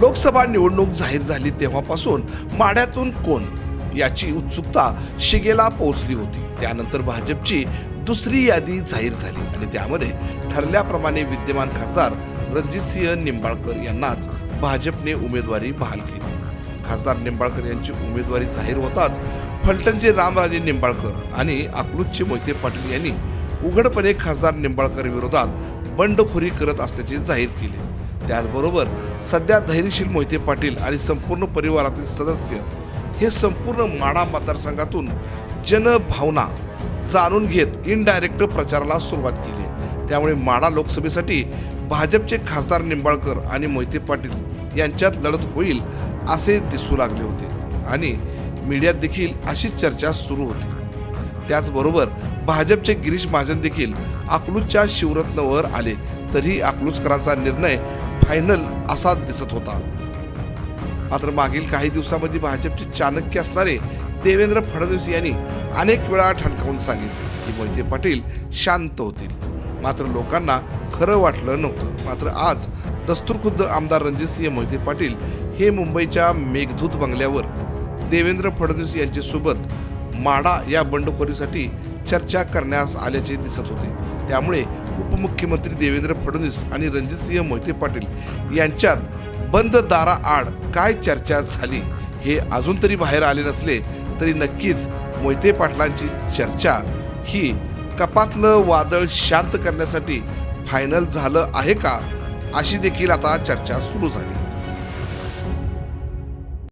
लोकसभा निवडणूक जाहीर झाली तेव्हापासून माढ्यातून कोण? याची उत्सुकता शिगेला पोहोचली होती. त्यानंतर भाजपची दुसरी यादी जाहीर झाली आणि त्यामध्ये ठरल्याप्रमाणे विद्यमान खासदार रणजितसिंह निंबाळकर यांनाच भाजपने उमेदवारी बहाल केली. खासदार निंबाळकर यांची उमेदवारी जाहीर होताच फलटणचे रामराजे निंबाळकर आणि अकलूजचे मोहिते पाटील यांनी उघडपणे खासदार निंबाळकर विरोधात बंडखोरी करत असल्याचे जाहीर केले. त्याचबरोबर सध्या धैर्यशील मोहिते पाटील आणि संपूर्ण परिवारातील सदस्य हे संपूर्ण माडा मतदारसंघातून जनभावना जाणून घेत इनडायरेक्ट प्रचाराला सुरुवात केली. त्यामुळे माडा लोकसभेसाठी भाजपचे खासदार निंबाळकर आणि मोहिते पाटील यांच्यात लढत होईल असे दिसू लागले होते. आणि मीडियात देखील अशी चर्चा सुरू होती. त्याचबरोबर भाजपचे गिरीश महाजन देखील अकलूजच्या शिवरत्नवर आले. तरी अकलूजकरांचा निर्णय फायनल असाच दिसत होता. मात्र मागील काही दिवसामध्ये भाजपचे चाणक्य असणारे देवेंद्र फडणवीस यांनी अनेक वेळा ठणकावून सांगितले की मोहिते पाटील शांत होतील. मात्र लोकांना खरं वाटलं नव्हतं. मात्र आज दस्तूरखुद्द आमदार रणजितसिंह मोहिते पाटील हे मुंबईच्या मेघदूत बंगल्यावर देवेंद्र फडणवीस यांच्यासोबत माडा या बंडखोरीसाठी चर्चा करण्यास आल्याचे दिसत होते. त्यामुळे उपमुख्यमंत्री देवेंद्र फडणवीस आणि रणजितसिंह मोहिते पाटील यांच्यात बंद दाराआड काय चर्चा झाली हे अजून तरी बाहेर आले नसले तरी नक्कीच मोहिते पाटलांची चर्चा ही कपातलं वादळ शांत करण्यासाठी फायनल झालं आहे का? अशी देखील आता चर्चा सुरू झाली.